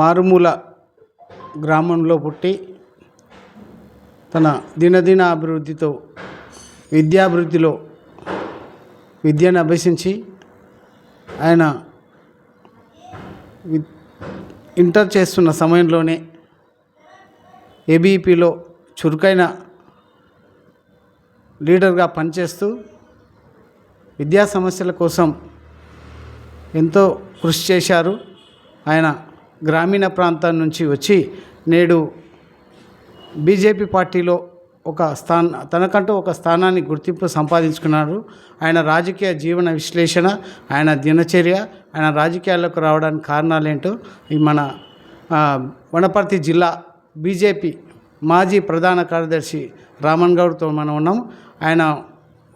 మారుమూల గ్రామంలో పుట్టి తన దినదిన అభివృద్ధితో విద్యాభివృద్ధిలో విద్యను అభ్యసించి ఆయన ఇంటర్ చేస్తున్న సమయంలోనే ఏబీపీలో చురుకైన లీడర్గా పనిచేస్తూ విద్యా సమస్యల కోసం ఎంతో కృషి చేశారు. ఆయన గ్రామీణ ప్రాంతం నుంచి వచ్చి నేడు బీజేపీ పార్టీలో ఒక స్థాన తనకంటూ ఒక స్థానాన్ని గుర్తింపు సంపాదించుకున్నారు. ఆయన రాజకీయ జీవన విశ్లేషణ ఆయన దినచర్య ఆయన రాజకీయాల్లోకి రావడానికి కారణాలేంటో ఈ మన వనపర్తి జిల్లా బీజేపీ మాజీ ప్రధాన కార్యదర్శి రామన్ గౌడ్తో మనం ఉన్నాం. ఆయన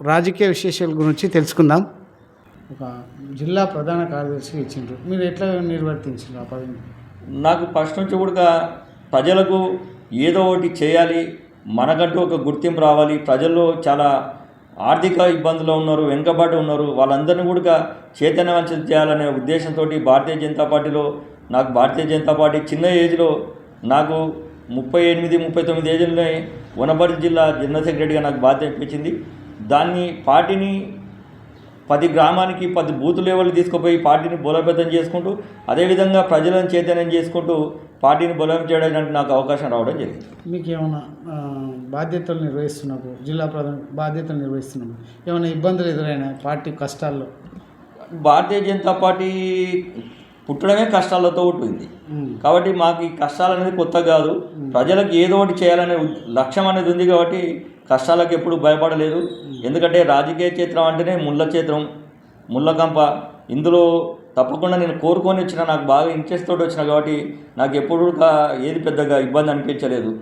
రాజకీయ విశేషాల గురించి తెలుసుకుందాం. ఒక జిల్లా ప్రధాన కార్యదర్శి ఇచ్చిండ్రు. మీరు ఎట్లా నిర్వర్తించారు ఆ పదవిని? నాకు ఫస్ట్ నుంచి కూడా ప్రజలకు ఏదో ఒకటి చేయాలి మనకంటూ ఒక గుర్తింపు రావాలి. ప్రజల్లో చాలా ఆర్థిక ఇబ్బందులు ఉన్నారు వెనుకబడి ఉన్నారు. వాళ్ళందరినీ కూడా చైతన్యవంతం చేయాలనే ఉద్దేశంతో భారతీయ జనతా పార్టీలో నాకు భారతీయ జనతా పార్టీ చిన్న ఏజ్లో నాకు ముప్పై ఎనిమిది ముప్పై తొమ్మిది ఏజ్లోనే వనపర్తి జిల్లా జనరల్ సెక్రటరీగా నాకు బాధ్యత ఇప్పించింది దాన్ని పార్టీని పది గ్రామానికి పది బూత్ లెవెల్ తీసుకుపోయి పార్టీని బలోపేతం చేసుకుంటూ అదేవిధంగా ప్రజలను చైతన్యం చేసుకుంటూ పార్టీని బలోపేతం చేయడానికి నాకు అవకాశం రావడం జరిగింది. మీకు ఏమైనా బాధ్యతలు నిర్వహిస్తున్నప్పుడు జిల్లా ప్రధాన బాధ్యతలు నిర్వహిస్తున్నప్పుడు ఏమైనా ఇబ్బందులు ఎదురైనా పార్టీ కష్టాల్లో? భారతీయ జనతా పార్టీ పుట్టడమే కష్టాలతో ఉంటుంది కాబట్టి మాకు ఈ కష్టాలు అనేది కొత్త కాదు. ప్రజలకు ఏదో ఒకటి చేయాలనే లక్ష్యం అనేది ఉంది కాబట్టి కష్టాలకు ఎప్పుడు భయపడలేదు. ఎందుకంటే రాజకీయ క్షేత్రం అంటేనే ముళ్ళ క్షేత్రం ముళ్ళకంప ఇందులో తప్పకుండా నేను కోరుకొని వచ్చిన నాకు బాగా ఇంట్రెస్ట్ తోటి వచ్చిన కాబట్టి నాకు ఎప్పుడు ఏది పెద్దగా ఇబ్బంది అనిపించలేదు.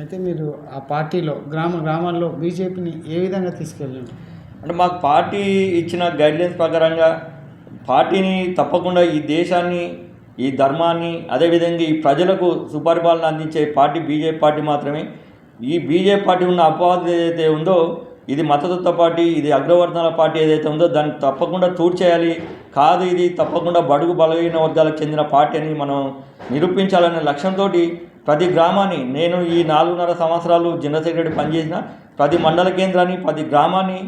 అయితే మీరు ఆ పార్టీలో గ్రామ గ్రామాల్లో బీజేపీని ఏ విధంగా తీసుకెళ్ళండి అంటే మాకు పార్టీ ఇచ్చిన గైడ్లైన్స్ ప్రకారంగా పార్టీని తప్పకుండా ఈ దేశాన్ని ఈ ధర్మాన్ని అదేవిధంగా ఈ ప్రజలకు సుపరిపాలన అందించే పార్టీ బీజేపీ పార్టీ మాత్రమే ఈ బీజేపీ పార్టీ ఉన్న అపవాదం ఏదైతే ఉందో ఇది మతతత్వ పార్టీ ఇది అగ్రవర్ణాల పార్టీ ఏదైతే ఉందో దాన్ని తప్పకుండా చేయాలి కాదు ఇది తప్పకుండా బడుగు బలహీన వర్గాలకు చెందిన పార్టీ అని మనం నిరూపించాలనే లక్ష్యంతో ప్రతి గ్రామాన్ని నేను ఈ నాలుగున్నర సంవత్సరాలు జనరల్ సెక్రటరీ పనిచేసిన ప్రతి మండల కేంద్రాన్ని ప్రతి గ్రామాన్ని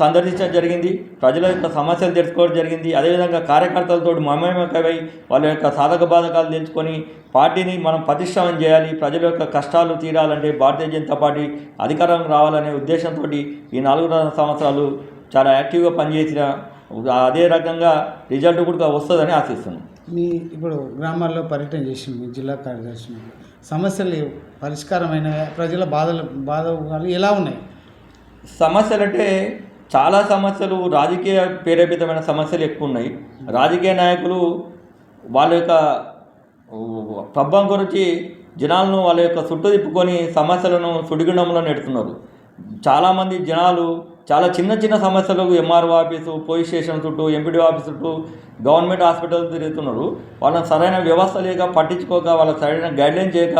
సందర్శించడం జరిగింది. ప్రజల యొక్క సమస్యలు తెలుసుకోవడం జరిగింది. అదేవిధంగా కార్యకర్తలతో మమేమకమై వాళ్ళ యొక్క సాధక బాధకాలు తెలుసుకొని పార్టీని మనం ప్రతిష్టం చేయాలి. ప్రజల యొక్క కష్టాలు తీరాలంటే భారతీయ జనతా పార్టీ అధికారం రావాలనే ఉద్దేశంతో ఈ నాలుగున్నర సంవత్సరాలు చాలా యాక్టివ్గా పనిచేసిన అదే రకంగా రిజల్ట్ కూడా వస్తుందని ఆశిస్తున్నాను మీ ఇప్పుడు గ్రామాల్లో పర్యటన చేసింది మీ జిల్లా కార్యదర్శి సమస్యలు పరిష్కారమైన ప్రజల బాధలు బాధలు ఎలా ఉన్నాయి? సమస్యలు అంటే చాలా సమస్యలు రాజకీయ ప్రేరేపితమైన సమస్యలు ఎక్కువ ఉన్నాయి. రాజకీయ నాయకులు వాళ్ళ యొక్క పబ్బం గురించి జనాలను వాళ్ళ యొక్క చుట్టూ తిప్పుకొని సమస్యలను సుడిగుండంలో నెడుతున్నారు. చాలామంది జనాలు చాలా చిన్న చిన్న సమస్యలకు ఎంఆర్ఓ ఆఫీసు పోలీస్ స్టేషన్ చుట్టూ ఎంపీడీ ఆఫీస్ చుట్టూ గవర్నమెంట్ హాస్పిటల్ తిరుగుతున్నారు. వాళ్ళని సరైన వ్యవస్థ లేక పట్టించుకోక వాళ్ళకి సరైన గైడ్లైన్ చేయక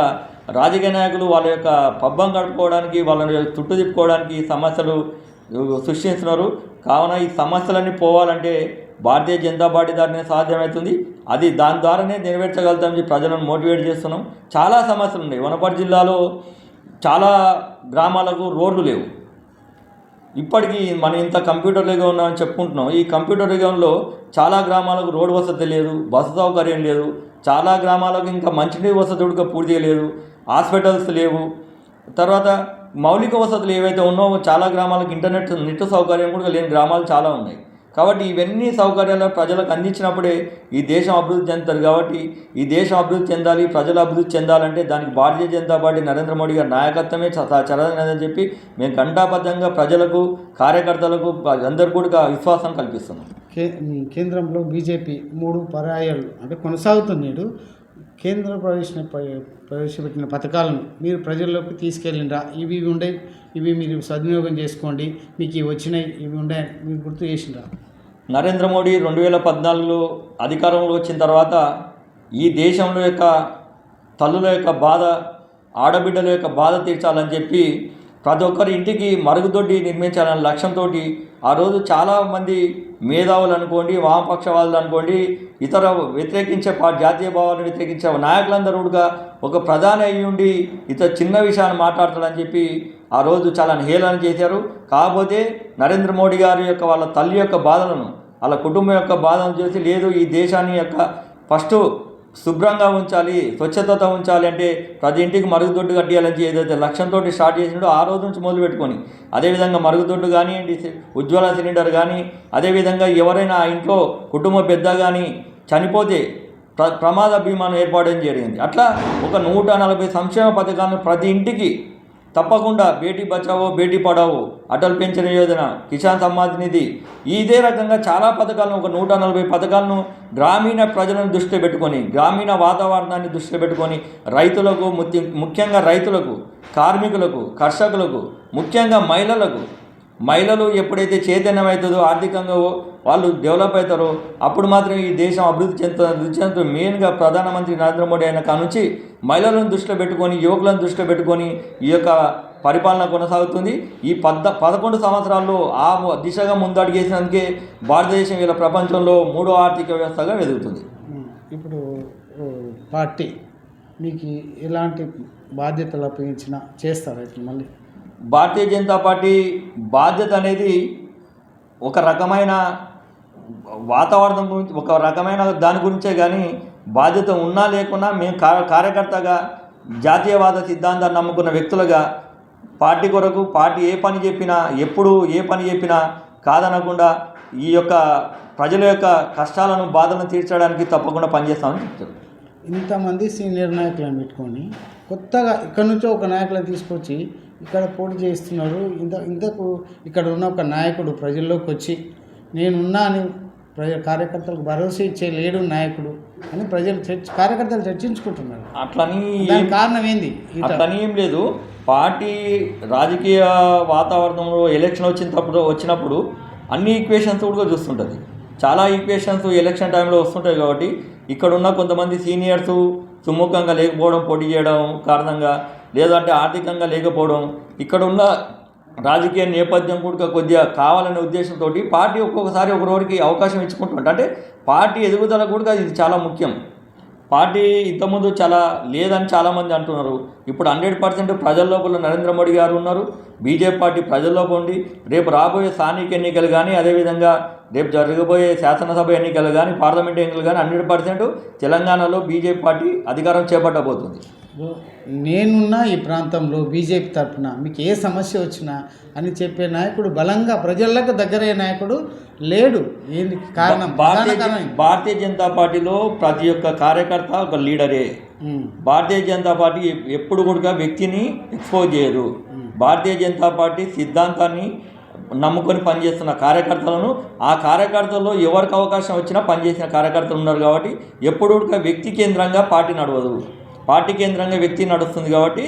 రాజకీయ నాయకులు వాళ్ళ యొక్క పబ్బం గడుపుకోవడానికి వాళ్ళని చుట్టూ తిప్పుకోవడానికి సమస్యలు సృష్టిస్తున్నారు కావున ఈ సమస్యలన్నీ పోవాలంటే భారతీయ జనతా పార్టీ ద్వారానే సాధ్యమవుతుంది. అది దాని ద్వారానే నెరవేర్చగలుగుతామని చెప్పి ప్రజలను మోటివేట్ చేస్తున్నాం. చాలా సమస్యలు ఉన్నాయి. వనపర్తి జిల్లాలో చాలా గ్రామాలకు రోడ్లు లేవు. ఇప్పటికీ మనం ఇంత కంప్యూటర్ యుగం ఉన్నామని చెప్పుకుంటున్నాం. ఈ కంప్యూటర్ యుగంలో చాలా గ్రామాలకు రోడ్డు వసతి లేదు బస్సు సౌకర్యం లేదు చాలా గ్రామాలకు ఇంకా మంచినీరు వసతి కూడా పూర్తిగా లేదు హాస్పిటల్స్ లేవు తర్వాత మౌలిక వసతులు ఏవైతే ఉన్నావో చాలా గ్రామాలకు ఇంటర్నెట్ నెట్ సౌకర్యం కూడా లేని గ్రామాలు చాలా ఉన్నాయి. కాబట్టి ఇవన్నీ సౌకర్యాలు ప్రజలకు అందించినప్పుడే ఈ దేశం అభివృద్ధి చెందుతారు కాబట్టి ఈ దేశం అభివృద్ధి చెందాలి ప్రజలు అభివృద్ధి చెందాలంటే దానికి భారతీయ జనతా పార్టీ నరేంద్ర మోడీ గారి నాయకత్వమే చదవదని చెప్పి మేము ఘంటాబద్ధంగా ప్రజలకు కార్యకర్తలకు అందరికీ కూడా విశ్వాసం కల్పిస్తున్నాం. కే కేంద్రంలో బీజేపీ మూడు పర్యాయాలు అంటే కొనసాగుతున్నాడు. కేంద్రం ప్రవేశ ప్రవేశపెట్టిన పథకాలను మీరు ప్రజల్లోకి తీసుకెళ్ళిండ్రా? ఇవి ఇవి ఉండే ఇవి మీరు సద్వినియోగం చేసుకోండి. మీకు ఇవి వచ్చినాయి ఇవి ఉండే మీరు గుర్తు చేసిండ్రా? నరేంద్ర మోడీ రెండు వేల పద్నాలుగులో అధికారంలో వచ్చిన తర్వాత ఈ దేశంలో యొక్క తల్లుల యొక్క బాధ ఆడబిడ్డల యొక్క బాధ తీర్చాలని చెప్పి ప్రతి ఒక్కరి ఇంటికి మరుగుదొడ్డి నిర్మించాలనే లక్ష్యంతో ఆ రోజు చాలామంది మేధావులు అనుకోండి వామపక్ష వాళ్ళు అనుకోండి ఇతర వ్యతిరేకించే పా జాతీయ భావాలను వ్యతిరేకించే నాయకులందరూ కూడా ఒక ప్రధాన అయి ఉండి ఇతర చిన్న విషయాన్ని మాట్లాడతాడని చెప్పి ఆ రోజు చాలా హేళన చేశారు. కాకపోతే నరేంద్ర మోడీ గారి యొక్క వాళ్ళ తల్లి యొక్క బాధలను వాళ్ళ కుటుంబం యొక్క బాధను చూసి లేదు ఈ దేశాన్ని యొక్క ఫస్ట్ శుభ్రంగా ఉంచాలి స్వచ్ఛతతో ఉంచాలి అంటే ప్రతి ఇంటికి మరుగుదొడ్డు కట్టేయాలని ఏదైతే లక్ష్యంతో స్టార్ట్ చేసిండో ఆ రోజు నుంచి మొదలు పెట్టుకొని అదేవిధంగా మరుగుదొడ్డు కానివ్వండి ఉజ్వల సిలిండర్ కానీ అదేవిధంగా ఎవరైనా ఆ ఇంట్లో కుటుంబ పెద్ద కానీ చనిపోతే ప్ర ప్రమాద బీమాను ఏర్పాటు జరిగింది? అట్లా ఒక నూట నలభై సంక్షేమ పథకాలను ప్రతి ఇంటికి తప్పకుండా బేటీ బచావో బేటీ పడావో అటల్ పెన్షన్ యోజన కిసాన్ సమ్మాన్ నిధి. ఇదే రకంగా చాలా పథకాలను ఒక నూట నలభై పథకాలను గ్రామీణ ప్రజలను దృష్టిలో పెట్టుకొని గ్రామీణ వాతావరణాన్ని దృష్టిలో పెట్టుకొని రైతులకు ముఖ్యంగా రైతులకు కార్మికులకు కర్షకులకు ముఖ్యంగా మహిళలకు మహిళలు ఎప్పుడైతే చైతన్యమవుతుందో ఆర్థికంగా వాళ్ళు డెవలప్ అవుతారో అప్పుడు మాత్రం ఈ దేశం అభివృద్ధి చెందుతుంది. అభివృద్ధి చెందుతుంది. మెయిన్గా ప్రధానమంత్రి నరేంద్ర మోడీ అయిన కానుంచి మహిళలను దృష్టిలో పెట్టుకొని యువకులను దృష్టిలో పెట్టుకొని ఈ యొక్క పరిపాలన కొనసాగుతుంది. ఈ పద్ద పదకొండు సంవత్సరాల్లో ఆ దిశగా ముందడుగేసినందుకే భారతదేశం ఇలా ప్రపంచంలో మూడో ఆర్థిక వ్యవస్థగా ఎదుగుతుంది ఇప్పుడు పార్టీ మీకు ఎలాంటి బాధ్యతలు అప్పగించినా చేస్తారు ఇట్లా మళ్ళీ? భారతీయ జనతా పార్టీ బాధ్యత అనేది ఒక రకమైన వాతావరణం గురించి ఒక రకమైన దాని గురించే కానీ బాధ్యత ఉన్నా లేకున్నా మేము కా- కార్యకర్తగా జాతీయవాద సిద్ధాంతాన్ని నమ్ముకున్న వ్యక్తులుగా పార్టీ కొరకు పార్టీ ఏ పని చెప్పినా ఎప్పుడు ఏ పని చెప్పినా కాదనకుండా ఈ యొక్క ప్రజల యొక్క కష్టాలను బాధలను తీర్చడానికి తప్పకుండా పనిచేస్తామని చెప్తారు ఇంతమంది సీనియర్ నాయకులను పెట్టుకొని కొత్తగా ఇక్కడ నుంచో ఒక నాయకులను తీసుకొచ్చి ఇక్కడ పోటీ చేస్తున్నారు ఇంత ఇంతకు ఇక్కడ ఉన్న ఒక నాయకుడు ప్రజల్లోకి వచ్చి నేనున్నా అని ప్రజ కార్యకర్తలకు భరోసా ఇచ్చే లేడు నాయకుడు అని ప్రజలు చర్చ కార్యకర్తలు చర్చించుకుంటున్నారు. అట్లని కారణం ఏంది? అట్లని ఏం లేదు. పార్టీ రాజకీయ వాతావరణంలో ఎలక్షన్ వచ్చినప్పుడు వచ్చినప్పుడు అన్ని ఈక్వేషన్స్ కూడా చూస్తుంటుంది. చాలా ఈక్వేషన్స్ ఎలక్షన్ టైంలో వస్తుంటాయి కాబట్టి ఇక్కడ ఉన్న కొంతమంది సీనియర్స్ సుముఖంగా లేకపోవడం పోటీ చేయడం కారణంగా లేదంటే ఆర్థికంగా లేకపోవడం ఇక్కడ ఉన్న రాజకీయ నేపథ్యం కూడా కొద్దిగా కావాలనే ఉద్దేశంతో పార్టీ ఒక్కొక్కసారి ఒకరోరికి అవకాశం ఇచ్చుకుంటుంట అంటే పార్టీ ఎదుగుదల కూడా ఇది చాలా ముఖ్యం. పార్టీ ఇంతకుముందు చాలా లేదని చాలామంది అంటున్నారు. ఇప్పుడు హండ్రెడ్ పర్సెంట్ ప్రజల లోపల నరేంద్ర మోడీ గారు ఉన్నారు. బీజేపీ పార్టీ ప్రజల్లోపు ఉండి రేపు రాబోయే స్థానిక ఎన్నికలు కానీ అదేవిధంగా రేపు జరగబోయే శాసనసభ ఎన్నికలు కానీ పార్లమెంట్ ఎన్నికలు కానీ హండ్రెడ్ పర్సెంట్ తెలంగాణలో బీజేపీ పార్టీ అధికారం చేపట్టబోతుంది. నేనున్న ఈ ప్రాంతంలో బీజేపీ తరఫున మీకు ఏ సమస్య వచ్చినా అని చెప్పే నాయకుడు బలంగా ప్రజలకు దగ్గరయ్యే నాయకుడు లేడు. ఏంది కారణం? భారతీయ జనతా పార్టీలో ప్రతి ఒక్క కార్యకర్త ఒక లీడరే. భారతీయ జనతా పార్టీ ఎప్- ఎప్పుడు కూడా వ్యక్తిని ఎక్స్పోజ్ చేయదు. భారతీయ జనతా పార్టీ సిద్ధాంతాన్ని నమ్ముకొని పనిచేస్తున్న కార్యకర్తలను ఆ కార్యకర్తల్లో ఎవరికి అవకాశం వచ్చినా పనిచేసిన కార్యకర్తలు ఉన్నారు కాబట్టి ఎప్పుడు వ్యక్తి కేంద్రంగా పార్టీ నడవదు. పార్టీ కేంద్రంగా వ్యక్తి నడుస్తుంది కాబట్టి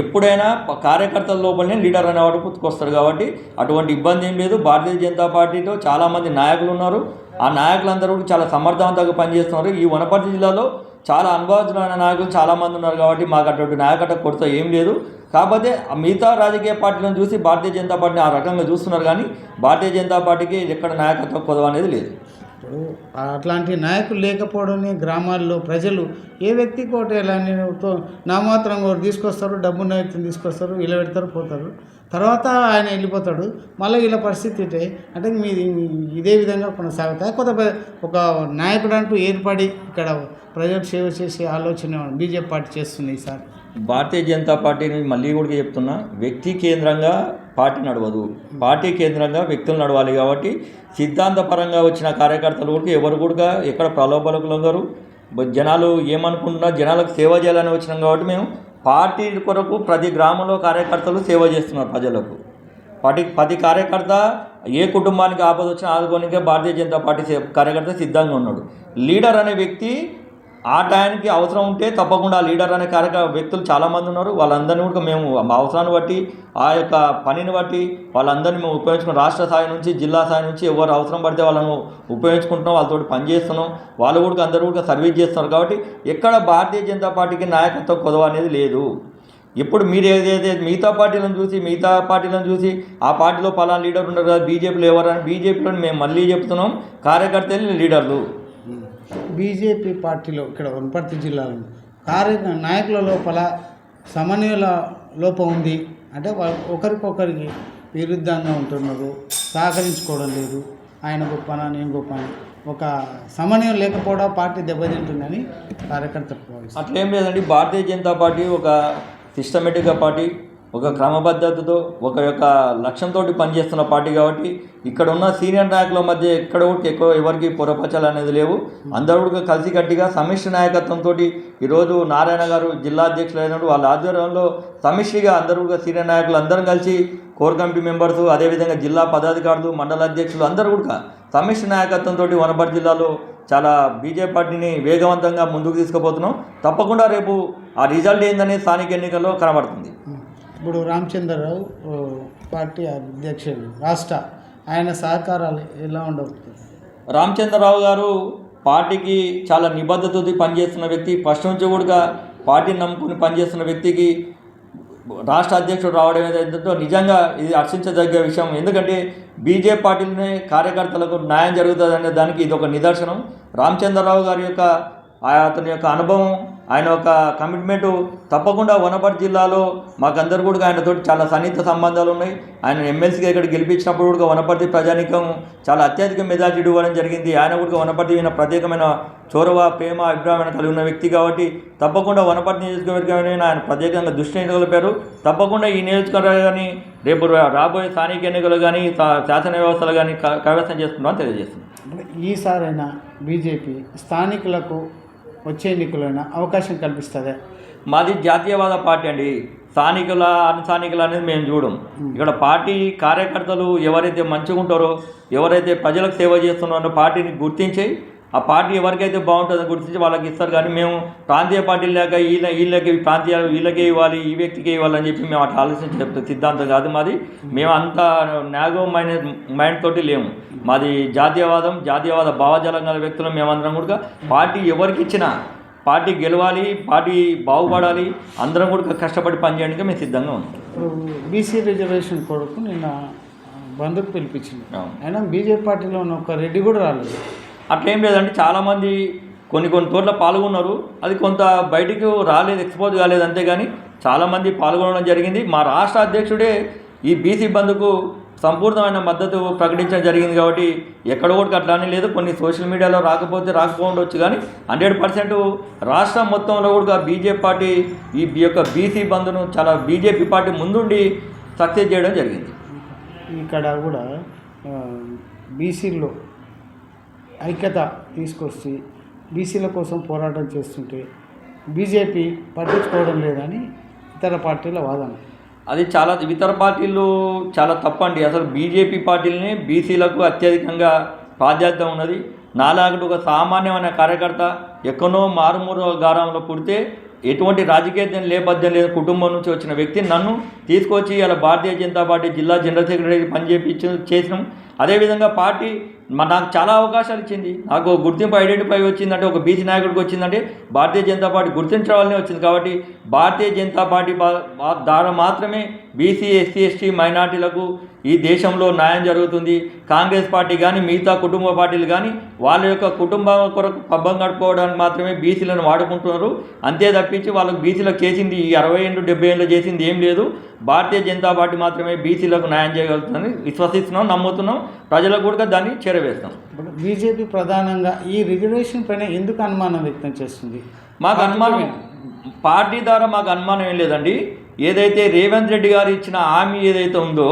ఎప్పుడైనా కార్యకర్తల లోపలనే లీడర్ అనేవాడు పుట్టుకొస్తాడు కాబట్టి అటువంటి ఇబ్బంది ఏం లేదు. భారతీయ జనతా పార్టీలో చాలామంది నాయకులు ఉన్నారు. ఆ నాయకులందరూ కూడా చాలా సమర్థవంతంగా పనిచేస్తున్నారు. ఈ వనపర్తి జిల్లాలో చాలా అనుభవజ్ఞమైన నాయకులు చాలామంది ఉన్నారు కాబట్టి మాకు అటువంటి నాయకట కొరత ఏం లేదు. కాకపోతే ఆ మిగతా రాజకీయ పార్టీలను చూసి భారతీయ జనతా పార్టీని ఆ రకంగా చూస్తున్నారు కానీ భారతీయ జనతా పార్టీకి ఎక్కడ నాయకత్వ కొదవ అనేది లేదు. ఇప్పుడు అట్లాంటి నాయకులు లేకపోవడమే గ్రామాల్లో ప్రజలు ఏ వ్యక్తి కోట ఎలా నామాత్రం వారు ఒకరు తీసుకొస్తారు డబ్బున్న వ్యక్తిని తీసుకొస్తారు ఇలా పెడతారు పోతారు. తర్వాత ఆయన వెళ్ళిపోతాడు. మళ్ళీ ఇలా పరిస్థితి ఇటే అంటే మీది ఇదే విధంగా కొనసాగుతాయి? కొత్త ఒక నాయకుడు అంటూ ఏర్పడి ఇక్కడ ప్రజలకు సేవ చేసే ఆలోచన బీజేపీ పార్టీ చేస్తుంది ఈసారి భారతీయ జనతా పార్టీని మళ్ళీ కూడా చెప్తున్నా వ్యక్తి కేంద్రంగా పార్టీ నడవదు. పార్టీ కేంద్రంగా వ్యక్తులు నడవాలి కాబట్టి సిద్ధాంతపరంగా వచ్చిన కార్యకర్తలు కూడా ఎవరు కూడా ఎక్కడ ప్రలోభలకు లొంగరు. జనాలు ఏమనుకుంటున్నా జనాలకు సేవ చేయాలని వచ్చినాం కాబట్టి మేము పార్టీ కొరకు ప్రతి గ్రామంలో కార్యకర్తలు సేవ చేస్తున్నారు ప్రజలకు. పది ప్రతి కార్యకర్త ఏ కుటుంబానికి ఆపద వచ్చినా ఆదుకోనికే భారతీయ జనతా పార్టీ కార్యకర్త సిద్ధంగా ఉన్నాడు. లీడర్ అనే వ్యక్తి ఆ టయానికి అవసరం ఉంటే తప్పకుండా లీడర్ అనే కార్యక వ్యక్తులు చాలామంది ఉన్నారు. వాళ్ళందరినీ కూడా మేము మా అవసరాన్ని బట్టి ఆ యొక్క పనిని బట్టి వాళ్ళందరినీ మేము ఉపయోగించుకున్న రాష్ట్ర స్థాయి నుంచి జిల్లా స్థాయి నుంచి ఎవరు అవసరం పడితే వాళ్ళను ఉపయోగించుకుంటున్నాం వాళ్ళతో పనిచేస్తున్నాం. వాళ్ళు కూడా అందరూ కూడా సర్వీస్ చేస్తున్నారు కాబట్టి ఎక్కడ భారతీయ జనతా పార్టీకి నాయకత్వం కొదవ అనేది లేదు. ఇప్పుడు మీరు ఏదైతే మిగతా పార్టీలను చూసి మిగతా పార్టీలను చూసి ఆ పార్టీలో పలానా లీడర్ ఉన్నారు కదా బీజేపీలో ఎవరని బీజేపీలో మేము మళ్ళీ చెప్తున్నాం కార్యకర్తలు లీడర్లు. బీజేపీ పార్టీలో ఇక్కడ వనపర్తి జిల్లాలో కార్య నాయకుల లోపల సమన్వయుల లోపం ఉంది. అంటే ఒకరికొకరికి విరుద్ధంగా ఉంటున్నారు. సహకరించుకోవడం లేదు. ఆయన గొప్ప నేను గొప్ప ఒక సమన్వయం లేకపోవడం పార్టీ దెబ్బతింటుందని కార్యకర్తలు అట్లేం లేదండి. భారతీయ జనతా పార్టీ ఒక సిస్టమేటిక్గా పార్టీ ఒక క్రమబద్ధతతో ఒక యొక్క లక్ష్యంతో పనిచేస్తున్న పార్టీ కాబట్టి ఇక్కడ ఉన్న సీనియర్ నాయకుల మధ్య ఎక్కడ కూడా ఎక్కువ ఎవరికి పొరపచాలు అనేది లేవు. అందరూ కూడా కలిసికట్టిగా సమిష్టి నాయకత్వంతో ఈరోజు నారాయణ గారు జిల్లా అధ్యక్షులు అయినప్పుడు వాళ్ళ ఆధ్వర్యంలో సమిష్టిగా అందరూ కూడా సీనియర్ నాయకులు అందరం కలిసి కోర్ కమిటీ మెంబర్స్ అదేవిధంగా జిల్లా పదాధికారులు మండల అధ్యక్షులు అందరూ కూడా సమిష్టి నాయకత్వంతో వనపర్తి జిల్లాలో చాలా బీజేపీ పార్టీని వేగవంతంగా ముందుకు తీసుకుపోతున్నాం. తప్పకుండా రేపు ఆ రిజల్ట్ ఏందనేది స్థానిక ఎన్నికల్లో కనబడుతుంది. ఇప్పుడు రామచంద్రరావు పార్టీ అధ్యక్షుడు రాష్ట్ర ఆయన సహకారాలు ఎలా ఉండబోతుంది రామచంద్రరావు గారు పార్టీకి చాలా నిబద్ధతతో పనిచేస్తున్న వ్యక్తి ఫస్ట్ నుంచి కూడా పార్టీని నమ్ముకుని పనిచేస్తున్న వ్యక్తికి రాష్ట్ర అధ్యక్షుడు రావడం ఏదైతే నిజంగా ఇది హర్షించదగ్గ విషయం. ఎందుకంటే బీజేపీ పార్టీలోనే కార్యకర్తలకు న్యాయం జరుగుతుంది అనే దానికి ఇది ఒక నిదర్శనం. రామచంద్రరావు గారి యొక్క అతని యొక్క అనుభవం ఆయన ఒక కమిట్మెంటు తప్పకుండా వనపర్తి జిల్లాలో మాకందరు కూడా ఆయనతో చాలా సన్నిహిత సంబంధాలు ఉన్నాయి. ఆయన ఎమ్మెల్సీగా ఇక్కడ గెలిపించినప్పుడు కూడా వనపర్తి ప్రజానికం చాలా అత్యధిక మెజార్టీ ఇవ్వడం జరిగింది. ఆయన కూడా వనపర్తి అయిన ప్రత్యేకమైన చొరవ ప్రేమ అభిప్రాయం కలిగి ఉన్న వ్యక్తి కాబట్టి తప్పకుండా వనపర్తి నియోజకవర్గమైన ఆయన ప్రత్యేకంగా దృష్టి నిలపారు తప్పకుండా ఈ నియోజకవర్గాన్ని రేపు రా- రాబోయే స్థానిక ఎన్నికలు కానీ శాసన వ్యవస్థలు కానీ క- కైవసం చేసుకుంటామని తెలియజేస్తుంది ఈసారైనా బీజేపీ స్థానికులకు వచ్చే ఎన్నికలైనా అవకాశం కల్పిస్తుంది. మాది జాతీయవాద పార్టీ అండి. స్థానికుల అనస్థానికుల అనేది మేము చూడం. ఇక్కడ పార్టీ కార్యకర్తలు ఎవరైతే మంచిగా ఉంటారో ఎవరైతే ప్రజలకు సేవ చేస్తున్నారో పార్టీని గుర్తించి ఆ పార్టీ ఎవరికైతే బాగుంటుందో గుర్తించి వాళ్ళకి ఇస్తారు. కానీ మేము ప్రాంతీయ పార్టీలు లేక వీళ్ళ వీళ్ళకి ప్రాంతీయ వీళ్ళకే ఇవ్వాలి ఈ వ్యక్తికే ఇవ్వాలని చెప్పి మేము అట్లా ఆలోచించే సిద్ధాంతం కాదు మాది. మేము అంత నాగో మైండ్ మైండ్ తోటి లేము. మాది జాతీయవాదం జాతీయవాద భావజాలం గల వ్యక్తులు మేమందరం కూడా. పార్టీ ఎవరికి ఇచ్చినా పార్టీ గెలవాలి పార్టీ బాగుపడాలి అందరం కూడా కష్టపడి పనిచేయడానికి మేము సిద్ధంగా ఉన్నాం. ఇప్పుడు బీసీ రిజర్వేషన్ కొడుకు నిన్న బంధుకు పిలిపించింది. అయినా బీజేపీ పార్టీలో ఉన్న ఒక రెడ్డి కూడా రాలేదు. అట్లేం లేదండి. చాలామంది కొన్ని కొన్ని చోట్ల పాల్గొన్నారు. అది కొంత బయటికి రాలేదు ఎక్స్పోజ్ కాలేదు అంతేగాని చాలామంది పాల్గొనడం జరిగింది. మా రాష్ట్ర అధ్యక్షుడే ఈ బీసీ బంద్కు సంపూర్ణమైన మద్దతు ప్రకటించడం జరిగింది కాబట్టి ఎక్కడ కూడా అట్లా అని లేదు. కొన్ని సోషల్ మీడియాలో రాకపోతే రాకపోవచ్చు కానీ హండ్రెడ్ పర్సెంట్ రాష్ట్రం మొత్తంలో కూడా బీజేపీ పార్టీ ఈ యొక్క బీసీ బంద్ను చాలా బీజేపీ పార్టీ ముందుండి సక్సెస్ చేయడం జరిగింది. ఇక్కడ కూడా బీసీలో ఐక్యత తీసుకొచ్చి బీసీల కోసం పోరాటం చేస్తుంటే బీజేపీ పట్టించుకోవడం లేదని ఇతర పార్టీల వాదన. అది చాలా ఇతర పార్టీలు చాలా తప్పండి. అసలు బీజేపీ పార్టీలనే బీసీలకు అత్యధికంగా ప్రాధాన్యత ఉన్నది. నాలాగడు ఒక సామాన్యమైన కార్యకర్త ఎక్కడో మారుమూరు గారంలో పుడితే ఎటువంటి రాజకీయ నేపథ్యం లేదా కుటుంబం నుంచి వచ్చిన వ్యక్తి నన్ను తీసుకొచ్చి ఇలా భారతీయ జనతా పార్టీ జిల్లా జనరల్ సెక్రటరీ పనిచేపించి చేసినాం. అదేవిధంగా పార్టీ నాకు చాలా అవకాశాలు ఇచ్చింది. నాకు గుర్తింపు ఐడెంటిఫై వచ్చిందంటే ఒక బీసీ నాయకుడికి వచ్చిందంటే భారతీయ జనతా పార్టీ గుర్తించడం వచ్చింది. కాబట్టి భారతీయ జనతా పార్టీ బా- ద్వారా మాత్రమే బీసీ ఎస్సీ ఎస్టీ మైనార్టీలకు ఈ దేశంలో న్యాయం జరుగుతుంది. కాంగ్రెస్ పార్టీ కానీ మిగతా కుటుంబ పార్టీలు కానీ వాళ్ళ యొక్క కుటుంబం కొరకు పబ్బం గడుపుకోవడానికి మాత్రమే బీసీలను వాడుకుంటున్నారు. అంతే తప్పించి వాళ్ళకు బీసీలకు చేసింది ఈ అరవై ఏళ్ళు డెబ్బై ఏళ్ళు చేసింది ఏం లేదు. భారతీయ జనతా పార్టీ మాత్రమే బీసీలకు న్యాయం చేయగలుగుతుందని విశ్వసిస్తున్నాం నమ్ముతున్నాం. ప్రజలకు కూడా దాన్ని చేరవేస్తాం. ఇప్పుడు బీజేపీ ప్రధానంగా ఈ రిజర్వేషన్ పైన ఎందుకు అనుమానం వ్యక్తం చేస్తుంది? మాకు అనుమానం పార్టీ ద్వారా మాకు అనుమానం ఏం లేదండి. ఏదైతే రేవంత్ రెడ్డి గారు ఇచ్చిన హామీ ఏదైతే ఉందో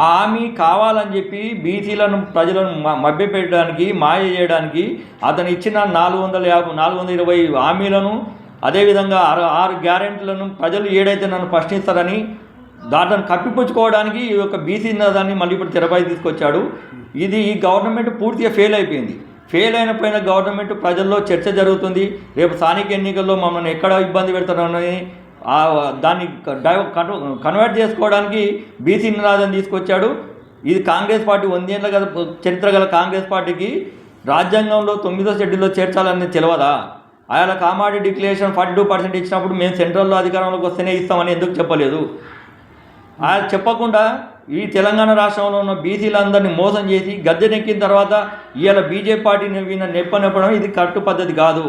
ఆ హామీ కావాలని చెప్పి బీసీలను ప్రజలను మభ్యపెట్టడానికి మాయ చేయడానికి అతను ఇచ్చిన నాలుగు వందల యాభై నాలుగు వందల ఇరవై హామీలను అదేవిధంగా ఆరు ఆరు గ్యారెంటీలను ప్రజలు ఏడైతే నన్ను ప్రశ్నిస్తారని దాంట్లను కప్పిపుచ్చుకోవడానికి ఈ యొక్క బీసీ దాన్ని మళ్ళీ ఇప్పుడు తెరపై తీసుకొచ్చాడు. ఇది ఈ గవర్నమెంట్ పూర్తిగా ఫెయిల్ అయిపోయింది. ఫెయిల్ అయినపోయిన గవర్నమెంట్ ప్రజల్లో చర్చ జరుగుతుంది. రేపు స్థానిక ఎన్నికల్లో మమ్మల్ని ఎక్కడ ఇబ్బంది పెడతారని దాన్ని కన్వర్ట్ చేసుకోవడానికి బీసీ నినాదం తీసుకొచ్చాడు. ఇది కాంగ్రెస్ పార్టీ వందేళ్ళ గల చరిత్ర గల కాంగ్రెస్ పార్టీకి రాజ్యాంగంలో తొమ్మిదో షెడ్యూల్లో చేర్చాలని తెలియదా ఆయన Kamareddy declaration forty two percent ఇచ్చినప్పుడు మేము సెంట్రల్లో అధికారంలోకి వస్తేనే ఇస్తామని ఎందుకు చెప్పలేదు? ఆయన చెప్పకుండా ఈ తెలంగాణ రాష్ట్రంలో ఉన్న బీసీలందరినీ మోసం చేసి గద్దెనెక్కిన తర్వాత ఇవాళ బీజేపీ పార్టీని విన్న నెప్పనెప్పడం ఇది కరెక్ట్ పద్ధతి కాదు.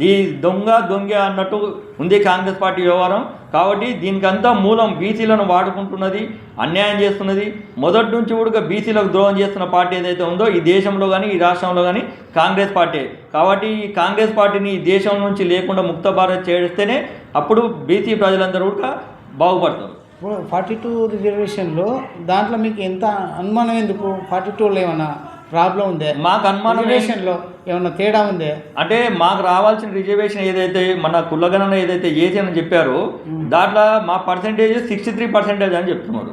దీ దొంగ దొంగ అన్నట్టు ఉంది కాంగ్రెస్ పార్టీ వ్యవహారం. కాబట్టి దీనికంతా మూలం బీసీలను వాడుకుంటున్నది అన్యాయం చేస్తున్నది. మొదటి నుంచి కూడా బీసీలకు ద్రోహం చేస్తున్న పార్టీ ఏదైతే ఉందో ఈ దేశంలో కానీ ఈ రాష్ట్రంలో కానీ కాంగ్రెస్ పార్టీ. కాబట్టి ఈ కాంగ్రెస్ పార్టీని ఈ దేశం నుంచి లేకుండా ముక్త భారత్ చేస్తేనే అప్పుడు బీసీ ప్రజలందరూ కూడా బాగుపడతారు. ఫార్టీ టూ రిజర్వేషన్లో దాంట్లో మీకు ఎంత అనుమానం ఎందుకు? ఫార్టీ టూలో ఏమన్నా ప్రాబ్లం ఉందే? మాకు అనుమానం రిజర్వేషన్లో ఏమన్నా తేడా ఉందే? అంటే మాకు రావాల్సిన రిజర్వేషన్ ఏదైతే మన కులగణన ఏదైతే ఏసీ అని చెప్పారో దాంట్లో మా పర్సంటేజ్ సిక్స్టీ త్రీ పర్సెంటేజ్ అని చెప్తున్నారు.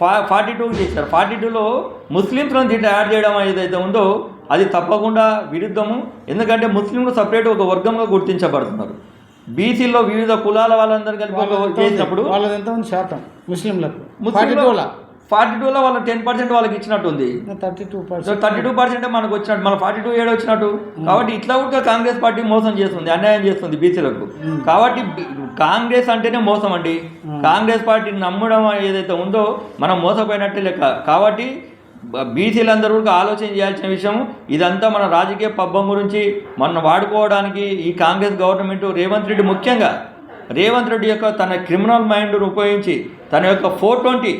ఫా ఫార్టీ టూకి చేశారు. ఫార్టీ టూలో ముస్లిమ్స్లను దీంట్లో యాడ్ చేయడం ఏదైతే ఉందో అది తప్పకుండా విరుద్ధము. ఎందుకంటే ముస్లింలు సపరేట్ ఒక వర్గంగా గుర్తించబడుతున్నారు. బీసీలో వివిధ కులాల వాళ్ళందరూ కలిపి ఉంది? చేసినప్పుడు వాళ్ళది ఎంత ఉంది? శాతం. ముస్లింలకు. ఫార్టీ ముస్లింలో ఫార్టీ టూలో వాళ్ళ టెన్ పర్సెంట్ వాళ్ళకి ఇచ్చినట్టుంది. Thirty two percent. Thirty two percent మనకు వచ్చినట్టు మన ఫార్టీ టూ ఏడు వచ్చినట్టు. కాబట్టి ఇట్లా కూడా కాంగ్రెస్ పార్టీ మోసం చేస్తుంది అన్యాయం చేస్తుంది బీసీలకు. కాబట్టి కాంగ్రెస్ అంటేనే మోసం అండి. కాంగ్రెస్ పార్టీని నమ్మడం ఏదైతే ఉందో మనం మోసపోయినట్టే లెక్క. కాబట్టి బీసీలందరూ కూడా ఆలోచన చేయాల్సిన విషయం ఇదంతా మన రాజకీయ పబ్బం గురించి మన వాడుకోవడానికి ఈ కాంగ్రెస్ గవర్నమెంట్ రేవంత్ రెడ్డి ముఖ్యంగా రేవంత్ రెడ్డి యొక్క తన క్రిమినల్ మైండ్ను ఉపయోగించి తన యొక్క ఫోర్ ట్వంటీ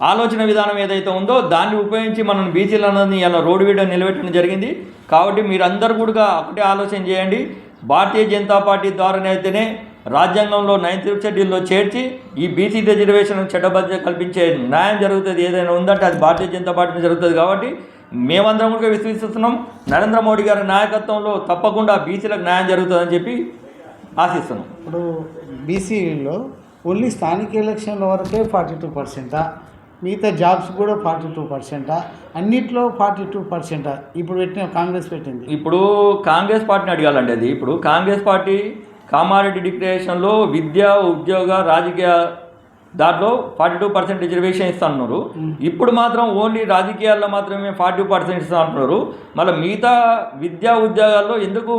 ఆలోచన విధానం ఏదైతే ఉందో దాన్ని ఉపయోగించి మనం బీసీలందరినీ ఇలా రోడ్డు వీడియో నిలబెట్టడం జరిగింది. కాబట్టి మీరందరూ కూడా ఒకటే ఆలోచన చేయండి. భారతీయ జనతా పార్టీ ద్వారానే అయితేనే రాజ్యాంగంలో నైన్త్ షెడ్యూల్లో చేర్చి ఈ బీసీ రిజర్వేషన్ చట్టబద్ధత కల్పించే న్యాయం జరుగుతుంది ఏదైనా ఉందంటే అది భారతీయ జనతా పార్టీ జరుగుతుంది కాబట్టి మేమందరం కూడా విశ్వసిస్తున్నాం. నరేంద్ర మోడీ గారి నాయకత్వంలో తప్పకుండా బీసీలకు న్యాయం జరుగుతుందని చెప్పి ఆశిస్తున్నాం. ఇప్పుడు బీసీలో ఓన్లీ స్థానిక ఎలక్షన్ల వరకే ఫార్టీ టూ పర్సెంటా? మిగతా జాబ్స్ కూడా ఫార్టీ టూ పర్సెంటా? అన్నిట్లో ఫార్టీ టూ పర్సెంటా? ఇప్పుడు పెట్టిన కాంగ్రెస్ పెట్టింది. ఇప్పుడు కాంగ్రెస్ పార్టీని అడగాలండి అది. ఇప్పుడు కాంగ్రెస్ పార్టీ కామారెడ్డి డిక్లరేషన్లో విద్య ఉద్యోగ రాజకీయ దాంట్లో ఫార్టీ టూ పర్సెంట్ రిజర్వేషన్ ఇస్తా అన్నారు ఇప్పుడు మాత్రం ఓన్లీ రాజకీయాల్లో మాత్రమే ఫార్టీ టూ పర్సెంట్ ఇస్తా అంటున్నారు మళ్ళీ మిగతా విద్యా ఉద్యోగాల్లో ఎందుకు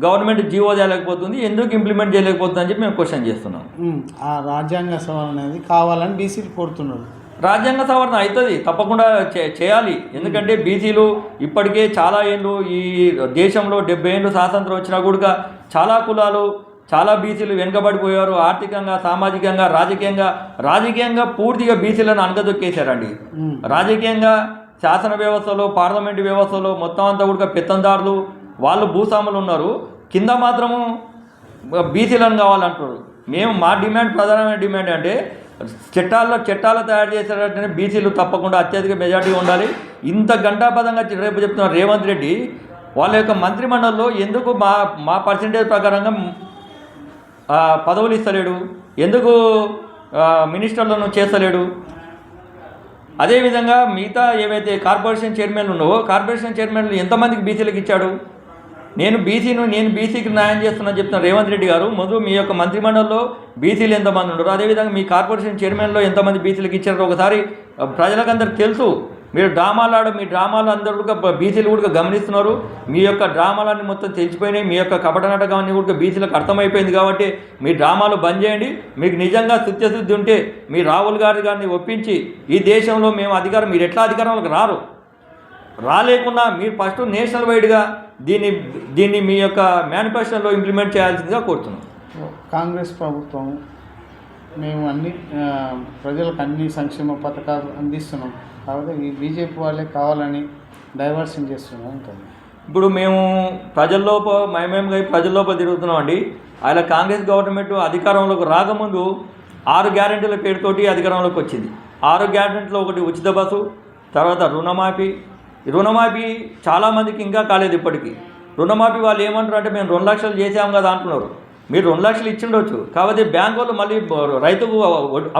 గవర్నమెంట్ జీవో చేయలేకపోతుంది ఎందుకు ఇంప్లిమెంట్ చేయలేకపోతుంది అని చెప్పి మేము క్వశ్చన్ చేస్తున్నాం. ఆ రాజ్యాంగ సవరణ అనేది కావాలని బీసీలు కోరుతున్నారు. రాజ్యాంగ సవరణ అవుతుంది తప్పకుండా చే- చేయాలి. ఎందుకంటే బీసీలు ఇప్పటికే చాలా ఏళ్ళు ఈ దేశంలో డెబ్బై ఏళ్ళు స్వాతంత్రం వచ్చినా కూడా చాలా కులాలు చాలా బీసీలు వెనుకబడిపోయారు. ఆర్థికంగా సామాజికంగా రాజకీయంగా రాజకీయంగా పూర్తిగా బీసీలను అనగదొక్కేశారండి రాజకీయంగా శాసన వ్యవస్థలో పార్లమెంటు వ్యవస్థలో మొత్తం అంతా కూడా పెత్తందారులు వాళ్ళు భూస్వాములు ఉన్నారు. కింద మాత్రము బీసీలను కావాలంటారు మేము మా డిమాండ్ ప్రధానమైన డిమాండ్ అంటే చట్టాల్లో చట్టాలు తయారు చేసేటంటే బీసీలు తప్పకుండా అత్యధిక మెజార్టీ ఉండాలి. ఇంత గంటాపదంగా రేపు చెప్తున్న రేవంత్ రెడ్డి వాళ్ళ యొక్క మంత్రిమండలిలో ఎందుకు మా మా పర్సంటేజ్ ప్రకారంగా పదవులు ఇస్తలేడు? ఎందుకు మినిస్టర్లను చేస్తలేడు? అదేవిధంగా మిగతా ఏవైతే కార్పొరేషన్ చైర్మన్లు ఉన్నావో కార్పొరేషన్ చైర్మన్లు ఎంతమందికి బీసీలకు ఇచ్చాడు? నేను బీసీను నేను బీసీకి న్యాయం చేస్తున్నా చెప్తున్న రేవంత్ రెడ్డి గారు ముందు మీ యొక్క మంత్రిమండలిలో బీసీలు ఎంతమంది ఉండరు? అదేవిధంగా మీ కార్పొరేషన్ చైర్మన్లో ఎంతమంది బీసీలకు ఇచ్చారో ఒకసారి ప్రజలకందరికి తెలుసు. మీరు డ్రామాలు ఆడ మీ డ్రామాలు అందరూ కూడా బీసీలు కూడా గమనిస్తున్నారు. మీ యొక్క డ్రామాలన్నీ మొత్తం తెలిసిపోయినాయి మీ యొక్క కపట నాటకాన్ని కూడా బీసీలకు అర్థమైపోయింది కాబట్టి మీ డ్రామాలు బంద్ చేయండి. మీకు నిజంగా శుద్ధశుద్ధి ఉంటే మీ రాహుల్ గారి గారిని ఒప్పించి ఈ దేశంలో మేము అధికారం మీరు ఎట్లా అధికారంలోకి రారు? రాలేకున్నా మీరు ఫస్ట్ నేషనల్ వైడ్గా దీన్ని దీన్ని మీ యొక్క మేనిఫెస్టోలో ఇంప్లిమెంట్ చేయాల్సిందిగా కోరుతున్నాం. కాంగ్రెస్ ప్రభుత్వం మేము అన్ని ప్రజలకు అన్ని సంక్షేమ పథకాలు అందిస్తున్నాం. కాబట్టి ఈ బీజేపీ వాళ్ళే కావాలని డైవర్షన్ చేస్తున్నాం ఉంటుంది ఇప్పుడు మేము ప్రజల్లోప మేమేమి ప్రజల్లోప తిరుగుతున్నాం అండి ఆయన కాంగ్రెస్ గవర్నమెంట్ అధికారంలోకి రాకముందు ఆరు గ్యారెంటీల పేరుతోటి అధికారంలోకి వచ్చింది. ఆరు గ్యారెంటీలో ఒకటి ఉచిత బస్సు తర్వాత రుణమాఫీ. రుణమాఫీ చాలామందికి ఇంకా కాలేదు ఇప్పటికీ. రుణమాఫీ వాళ్ళు ఏమంటారు అంటే మేము రెండు లక్షలు చేసాం కదా అంటున్నారు. మీరు రెండు లక్షలు ఇచ్చిండొచ్చు. కాకపోతే బ్యాంక్ వాళ్ళు మళ్ళీ రైతుకు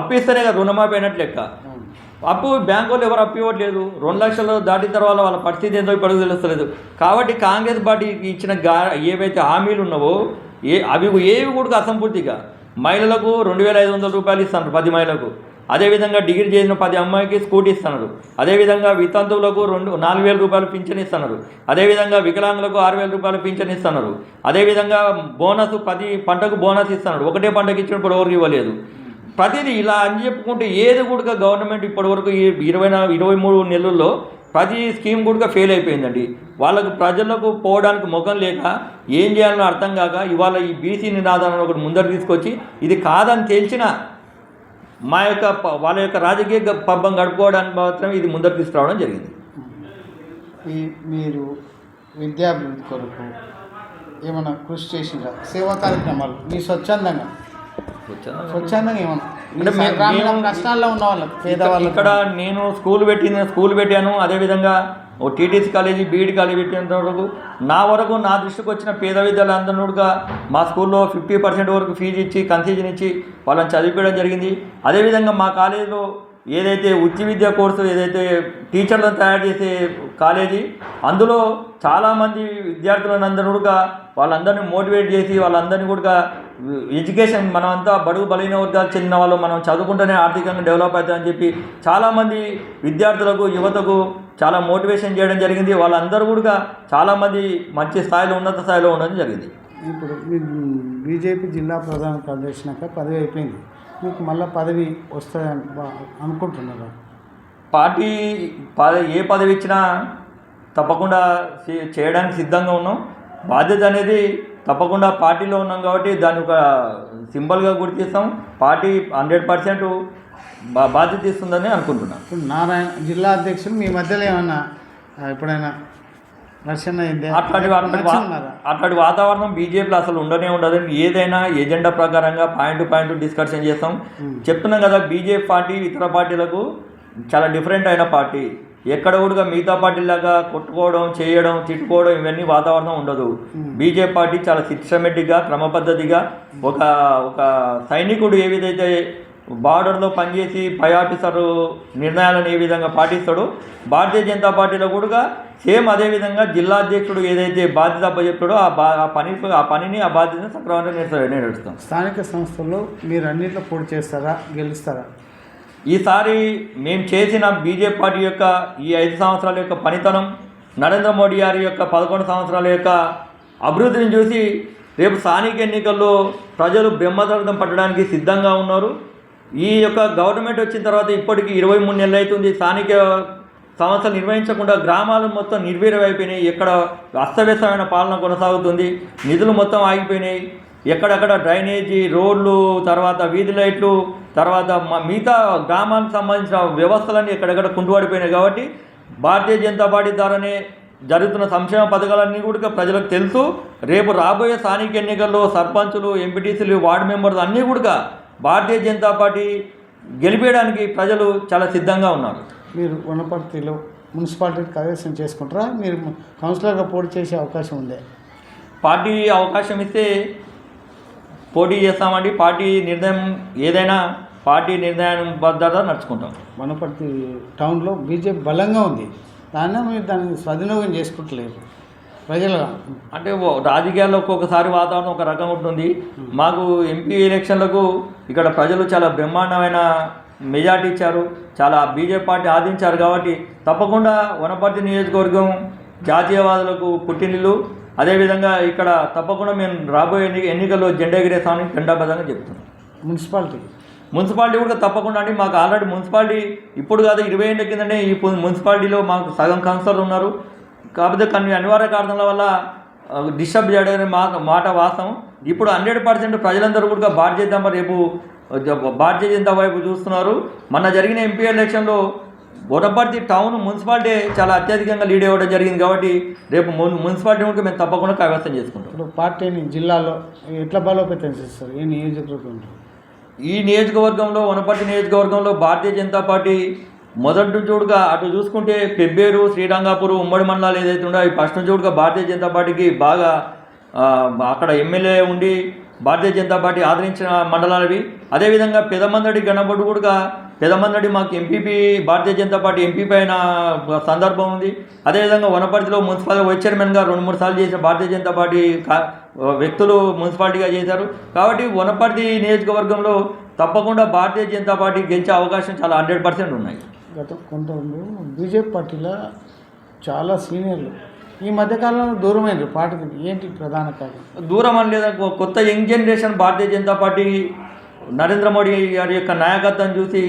అప్పిస్తేనే కదా రుణమాఫీ అయినట్లు లెక్క. అప్పు బ్యాంకు వాళ్ళు ఎవరు అప్పు ఇవ్వట్లేదు. రెండు లక్షలు దాటిన తర్వాత వాళ్ళ పరిస్థితి ఏందో ఇప్పటికి తెలుస్తలేదు. కాబట్టి కాంగ్రెస్ పార్టీకి ఇచ్చిన గా ఏవైతే హామీలు ఉన్నావో ఏ అవి ఏవి కూడా అసంపూర్తిగా. మహిళలకు రెండు వేల ఐదు వందల రూపాయలు ఇస్తున్నారు పది మహిళలకు. అదేవిధంగా డిగ్రీ చేసిన పది అమ్మాయికి స్కూటీ ఇస్తున్నారు. అదేవిధంగా వితంతువులకు రెండు నాలుగు వేల రూపాయలు పింఛన్ ఇస్తున్నారు. అదేవిధంగా వికలాంగులకు ఆరు వేల రూపాయలు పింఛన్ ఇస్తున్నారు. అదేవిధంగా బోనస్ పది పంటకు బోనస్ ఇస్తున్నారు. ఒకటే పంటకి ఇచ్చినప్పుడు ఎవరికి ఇవ్వలేదు. ప్రతిదీ ఇలా అని చెప్పుకుంటే ఏది కూడా గవర్నమెంట్ ఇప్పటివరకు ఇరవై ఇరవై మూడు నెలల్లో ప్రతి స్కీమ్ కూడా ఫెయిల్ అయిపోయిందండి. వాళ్ళకు ప్రజలకు పోవడానికి ముఖం లేక ఏం చేయాలనో అర్థం కాక ఇవాళ ఈ బీసీ నినాదాలను ఒకటి ముందర తీసుకొచ్చి ఇది కాదని తెలిసిన మా యొక్క ప- వాళ్ళ యొక్క రాజకీయ గ- పబ్బం గడుపుకోవడానికి మాత్రం ఇది ముందర తీసుకురావడం జరిగింది. ఈ మీరు విద్యాభివృద్ధి కొరకు ఏమైనా కృషి చేసిండ్రా సేవా కార్యక్రమాలు. మీ స్వచ్ఛందంగా. స్వచ్ఛందంగా ఏమన్నా? అంటే మేము- కష్టాల్లో ఉన్న వాళ్ళకి ఇక్కడ- నేను స్కూల్ పెట్టిన స్కూల్ పెట్టాను అదేవిధంగా ఓ టీటీసీ కాలేజీ బీఈడి కాలేజీ పెట్టినంత వరకు నా వరకు నా దృష్టికి వచ్చిన పేద విద్యార్థులందరూ కూడా మా స్కూల్లో ఫిఫ్టీ పర్సెంట్ వరకు ఫీజు ఇచ్చి కన్సెషన్ ఇచ్చి వాళ్ళని చదివించడం జరిగింది. అదేవిధంగా మా కాలేజీలో ఏదైతే ఉచిత విద్యా కోర్సు ఏదైతే టీచర్లను తయారు చేసే కాలేజీ అందులో చాలామంది విద్యార్థులను అందరూ కూడా వాళ్ళందరినీ మోటివేట్ చేసి వాళ్ళందరినీ కూడా ఎడ్యుకేషన్ మనమంతా బడుగు బలహీన వర్గాలు చెందిన వాళ్ళు మనం చదువుకుంటేనే ఆర్థికంగా డెవలప్ అవుతామని చెప్పి చాలామంది విద్యార్థులకు యువతకు చాలా మోటివేషన్ చేయడం జరిగింది. వాళ్ళందరూ కూడా చాలామంది మంచి స్థాయిలో ఉన్నత స్థాయిలో ఉండడం జరిగింది. ఇప్పుడు బీజేపీ జిల్లా ప్రధాన కార్యదర్శినాక పదవి అయిపోయింది. మీకు మళ్ళీ పదవి వస్తుందని బా- అనుకుంటున్నారా? పార్టీ పద ఏ పదవి ఇచ్చినా తప్పకుండా చేయడానికి సిద్ధంగా ఉన్నాం. బాధ్యత అనేది తప్పకుండా పార్టీలో ఉన్నాం కాబట్టి దాన్ని ఒక సింబల్గా గుర్తిస్తాం పార్టీ హండ్రెడ్ పర్సెంట్ బాధ్యత ఇస్తుందని అనుకుంటున్నాను నారాయణ జిల్లా అధ్యక్షులు మీ మధ్యలో ఏమన్నా ఎప్పుడైనా ఘర్షణ అయిందే? అట్లాంటి? అట్లాంటి వాతావరణం బీజేపీలో అసలు ఉండనే ఉండదు. ఏదైనా ఎజెండా ప్రకారంగా పాయింట్ టు పాయింట్ డిస్కషన్ చేస్తాం. చెప్తున్నాం కదా బీజేపీ పార్టీ ఇతర పార్టీలకు చాలా డిఫరెంట్ అయిన పార్టీ. ఎక్కడ కూడా మిగతా పార్టీలాగా కొట్టుకోవడం చేయడం తిట్టుకోవడం ఇవన్నీ వాతావరణం ఉండదు. బీజేపీ పార్టీ చాలా సిస్టమేటిక్గా క్రమపద్ధతిగా ఒక ఒక సైనికుడు ఏ విధైతే బార్డర్లో పనిచేసి పై ఆఫీసర్ నిర్ణయాలను ఏ విధంగా పాటిస్తాడో భారతీయ జనతా పార్టీలో కూడా సేమ్ అదే విధంగా జిల్లా అధ్యక్షుడు ఏదైతే బాధ్యత అప్పచెప్తాడో ఆ బా ఆ పని ఆ పనిని ఆ బాధ్యతను సక్రమంగా నిర్వ- నిర్వహిస్తాం. స్థానిక సంస్థల్లో మీరు అన్నింటిలో పోటీ చేస్తారా గెలుస్తారా? ఈసారి మేము చేసిన బీజేపీ పార్టీ యొక్క ఈ ఐదు సంవత్సరాల యొక్క పనితనం నరేంద్ర మోడీ గారి యొక్క పదకొండు సంవత్సరాల యొక్క అభివృద్ధిని చూసి రేపు స్థానిక ఎన్నికల్లో ప్రజలు బ్రహ్మదర్థం పట్టడానికి సిద్ధంగా ఉన్నారు. ఈ యొక్క గవర్నమెంట్ వచ్చిన తర్వాత ఇప్పటికి ఇరవై మూడు నెలలు అవుతుంది. స్థానిక సంస్థలు నిర్వహించకుండా గ్రామాలు మొత్తం నిర్వీర్యమైపోయినాయి ఎక్కడ అస్తవ్యస్తమైన పాలన కొనసాగుతుంది. నిధులు మొత్తం ఆగిపోయినాయి. ఎక్కడెక్కడ డ్రైనేజీ రోడ్లు తర్వాత వీధి లైట్లు తర్వాత మ- మిగతా గ్రామానికి సంబంధించిన వ్యవస్థలన్నీ ఎక్కడెక్కడ కుంటుపడిపోయినాయి కాబట్టి భారతీయ జనతా పార్టీ ద్వారానే జరుగుతున్న సంక్షేమ పథకాలన్నీ కూడా ప్రజలకు తెలుసు. రేపు రాబోయే స్థానిక ఎన్నికల్లో సర్పంచులు ఎంపీటీసీలు వార్డు మెంబర్లు అన్నీ కూడా భారతీయ జనతా పార్టీ గెలిపేయడానికి ప్రజలు చాలా సిద్ధంగా ఉన్నారు. మీరు వనపర్తిలో మున్సిపాలిటీ కైవసం చేసుకుంటారా? మీరు కౌన్సిలర్గా పోటీ చేసే అవకాశం ఉందే? పార్టీ అవకాశం ఇస్తే పోటీ చేస్తామండి. పార్టీ నిర్ణయం ఏదైనా పార్టీ నిర్ణయం భద్రత నడుచుకుంటాం. వనపర్తి టౌన్లో బీజేపీ బలంగా ఉంది. దాన్ని మీరు దాన్ని స్వాధీనం చేసుకుంటలేరు. ప్రజలు అంటే రాజకీయాల్లో ఒక్కొక్కసారి వాతావరణం ఒక రకంగా ఉంటుంది. మాకు ఎంపీ ఎలక్షన్లకు ఇక్కడ ప్రజలు చాలా బ్రహ్మాండమైన మెజార్టీ ఇచ్చారు. చాలా బీజేపీ పార్టీ ఆదించారు కాబట్టి తప్పకుండా వనపర్తి నియోజకవర్గం జాతీయవాదులకు పుట్టినిల్లు. అదేవిధంగా ఇక్కడ తప్పకుండా మేము రాబోయే ఎన్ని ఎన్నికల్లో జెండా ఎగిరేస్తామని జెండాబద్ధంగా చెప్తున్నాం. మున్సిపాలిటీ. మున్సిపాలిటీ కూడా తప్పకుండా అండి. మాకు ఆల్రెడీ మున్సిపాలిటీ ఇప్పుడు కాదు ఇరవై ఏళ్ళ కిందనే ఈ మున్సిపాలిటీలో మాకు సగం కౌన్సిలర్లు ఉన్నారు. కాకపోతే కొన్ని అనివార్య కారణాల వల్ల డిస్టర్బ్ చేయడం మా మాట వాస్తవం. ఇప్పుడు హండ్రెడ్ పర్సెంట్ ప్రజలందరూ కూడా భారతీయ జనతా రేపు భారతీయ జనతా వైపు చూస్తున్నారు. మొన్న జరిగిన ఎంపీ ఎలక్షన్లో వనపర్తి టౌన్ మున్సిపాలిటీ చాలా అత్యధికంగా లీడ్ ఇవ్వడం జరిగింది కాబట్టి రేపు మున్ మున్సిపాలిటీ మేము తప్పకుండా కైవసం చేసుకుంటాం. ఇప్పుడు పార్టీని జిల్లాలో ఎట్లా బలోపేతం చేస్తారు? ఏ నియోజకవర్గంలో? ఈ నియోజకవర్గంలో వనపర్తి నియోజకవర్గంలో భారతీయ జనతా పార్టీ మొదటి చూడుగా అటు చూసుకుంటే పెబ్బేరు శ్రీరంగాపూర్ ఉమ్మడి మండలాలు ఏదైతే ఉందో అవి ఫస్ట్ నుంచి చూడగా భారతీయ జనతా పార్టీకి బాగా అక్కడ ఎమ్మెల్యే ఉండి భారతీయ జనతా పార్టీ ఆదరించిన మండలాలవి. అదేవిధంగా పెదమందడి గణపడు కూడా పెదమందడి మాకు MPP Bharatiya Janata Party MPP అయిన సందర్భం ఉంది. అదేవిధంగా వనపర్తిలో మున్సిపల్ వైస్ చైర్మన్గా రెండు మూడు సార్లు చేసిన భారతీయ జనతా పార్టీ కా వ్యక్తులు మున్సిపాలిటీగా చేశారు. కాబట్టి వనపర్తి నియోజకవర్గంలో తప్పకుండా భారతీయ జనతా పార్టీ గెలిచే అవకాశం చాలా హండ్రెడ్ పర్సెంట్ ఉన్నాయి. గత కొంత బీజేపీ పార్టీలో చాలా సీనియర్లు ఈ మధ్యకాలంలో దూరమైనరు పార్టీకి. ఏంటి ప్రధాన కారణం? దూరం అని లేదా? కొత్త young generation Bharatiya Janata Party Narendra Modi గారి యొక్క నాయకత్వం చూసి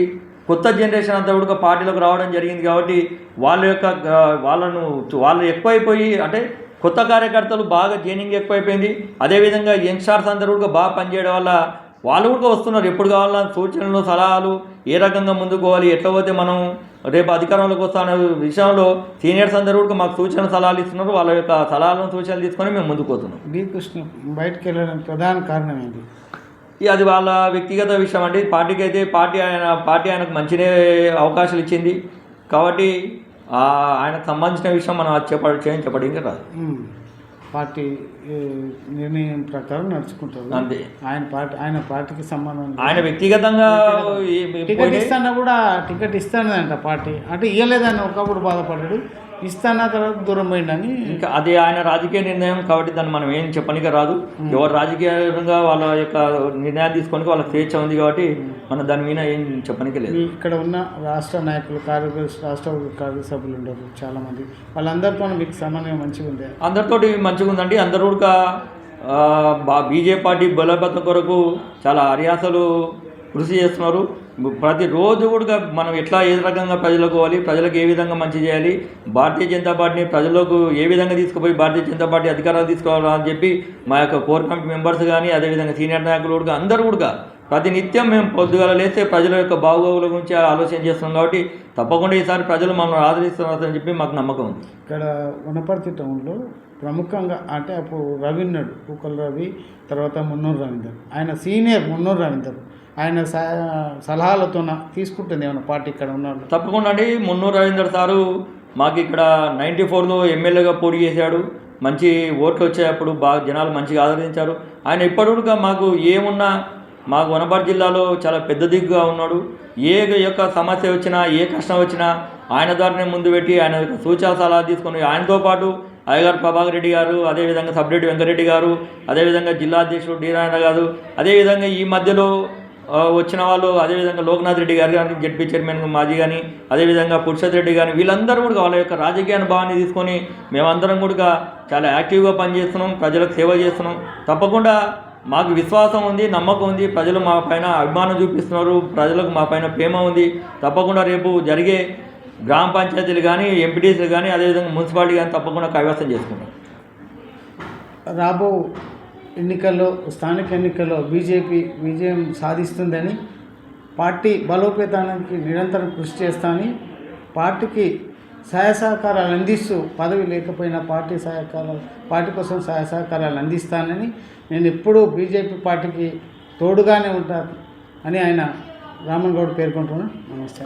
కొత్త జనరేషన్ అంతా కూడా పార్టీలోకి రావడం జరిగింది కాబట్టి వాళ్ళ యొక్క వాళ్ళను వాళ్ళు ఎక్కువైపోయి అంటే కొత్త కార్యకర్తలు బాగా జైనింగ్ ఎక్కువైపోయింది. అదేవిధంగా యంగ్స్టార్స్ అందరూ కూడా బాగా పనిచేయడం వల్ల వాళ్ళు కూడా వస్తున్నారు. ఎప్పుడు కావాలన్నా సూచనలు సలహాలు ఏ రకంగా ముందుకు పోవాలి ఎట్లా పోతే మనం రేపు అధికారంలోకి వస్తామనే విషయంలో సీనియర్స్ అందరూ కూడా మాకు సూచన సలహాలు ఇస్తున్నారు. వాళ్ళ యొక్క సలహాలను సూచనలు తీసుకొని మేము ముందుకు పోతున్నాం. డి కృష్ణ బయటకు వెళ్ళడానికి ప్రధాన కారణం ఏంటి? ఇక అది వాళ్ళ వ్యక్తిగత విషయం అండి. పార్టీకి అయితే పార్టీ ఆయన పార్టీ ఆయనకు మంచినే అవకాశాలు ఇచ్చింది. కాబట్టి ఆయనకు సంబంధించిన విషయం మనం అది చెప్ప చేయని చెప్పడానికి రాదు. పార్టీ నిర్ణయం ప్రకారం నడుచుకుంటారు అంతే. ఆయన పార్టీ ఆయన పార్టీకి సంబంధం. ఆయన వ్యక్తిగతంగా టికెట్ ఇస్తానా కూడా టికెట్ ఇస్తానంట పార్టీ. అంటే ఇవ్వలేదని ఒకప్పుడు బాధపడ్డాడు. ఇస్తానా తర్వాత దూరం పోయిండని. ఇంకా అది ఆయన రాజకీయ నిర్ణయం కాబట్టి దాన్ని మనం ఏం చెప్పనిక రాదు. ఎవరు రాజకీయంగా వాళ్ళ యొక్క నిర్ణయాలు తీసుకొని వాళ్ళ స్వేచ్ఛ ఉంది కాబట్టి మనం దాని మీద ఏం చెప్పనిక లేదు. ఇక్కడ ఉన్న రాష్ట్ర నాయకులు కార్యదర్శి రాష్ట్ర కార్యసభ్యులు ఉండరు చాలామంది. వాళ్ళందరితో మీకు సమన్వయం మంచిగా ఉంది? అందరితోటి మంచిగా ఉందండి. అందరూ బీజేపీ పార్టీ బలోపేతం కొరకు చాలా అర్యాసలు కృషి చేస్తున్నారు. ప్రతిరోజు కూడా మనం ఎట్లా ఏ రకంగా ప్రజలకు పోవాలి ప్రజలకు ఏ విధంగా మంచి చేయాలి భారతీయ జనతా పార్టీని ప్రజలకు ఏ విధంగా తీసుకుపోయి భారతీయ జనతా పార్టీ అధికారాలు తీసుకోవాలి అని చెప్పి మా యొక్క కోర్ కమిటీ మెంబర్స్ కానీ అదేవిధంగా సీనియర్ నాయకులు కూడా అందరూ కూడా ప్రతి నిత్యం మేము పొద్దుగాల లేస్తే ప్రజల యొక్క బాగోగుల గురించి ఆలోచన చేస్తున్నాం కాబట్టి తప్పకుండా ఈసారి ప్రజలు మనం ఆదరిస్తున్నారని చెప్పి మాకు నమ్మకం ఉంది. ఇక్కడ వనపర్తి టౌన్లో ప్రముఖంగా అంటే అప్పుడు రవి పూకల్ రవి తర్వాత మున్నూరు రవీందర్ ఆయన సీనియర్ మున్నూరు రవీందర్ ఆయన సలహాలతో తీసుకుంటుంది ఏమైనా పార్టీ ఇక్కడ ఉన్నాడు తప్పకుండా అండి. మున్నూరు రవీందర్ సారు మాకు ఇక్కడ నైంటీ ఫోర్లో ఎమ్మెల్యేగా పోటీ చేశాడు. మంచి ఓట్లు వచ్చేటప్పుడు బాగా జనాలు మంచిగా ఆదరించారు. ఆయన ఇప్పటికూడా మాకు ఏమున్నా మాకు వనపర్తి జిల్లాలో చాలా పెద్ద దిగ్గుగా ఉన్నాడు. ఏ యొక్క సమస్య వచ్చినా ఏ కష్టం వచ్చినా ఆయన ద్వారానే ముందు పెట్టి ఆయన యొక్క సూచన సలహా తీసుకొని ఆయనతో పాటు అయ్యగారు ప్రభాకర్ రెడ్డి గారు అదేవిధంగా సబ్రెడ్డి వెంకరెడ్డి గారు అదేవిధంగా జిల్లా అధ్యక్షుడు డి నారాయణ గారు అదేవిధంగా ఈ మధ్యలో వచ్చిన వాళ్ళు అదేవిధంగా లోక్నాథ్ రెడ్డి గారు కానీ జడ్పీ చైర్మన్ మాజీ కానీ అదేవిధంగా పురుషత్ రెడ్డి కానీ వీళ్ళందరూ కూడా వాళ్ళ యొక్క రాజకీయ అనుభవాన్ని తీసుకొని మేమందరం కూడా చాలా యాక్టివ్గా పనిచేస్తున్నాం ప్రజలకు సేవ చేస్తున్నాం. తప్పకుండా మాకు విశ్వాసం ఉంది నమ్మకం ఉంది ప్రజలు మా పైన అభిమానం చూపిస్తున్నారు ప్రజలకు మా పైన ప్రేమ ఉంది. తప్పకుండా రేపు జరిగే గ్రామ పంచాయతీలు కానీ ఎంపీటీసీలు కానీ అదేవిధంగా మున్సిపాలిటీ కానీ తప్పకుండా కైవసం చేసుకుంటాం. రాబో ఎన్నికల్లో స్థానిక ఎన్నికల్లో బీజేపీ విజయం సాధిస్తుందని పార్టీ బలోపేతానికి నిరంతరం కృషి చేస్తానని పార్టీకి సహాయ సహకారాలు అందిస్తూ పదవి లేకపోయినా పార్టీ సహకారాలు పార్టీ కోసం సహాయ సహకారాలు అందిస్తానని నేను ఎప్పుడూ బీజేపీ పార్టీకి తోడుగానే ఉంటాను అని ఆయన రామన్ గౌడ్ పేర్కొంటున్నాను నమస్తే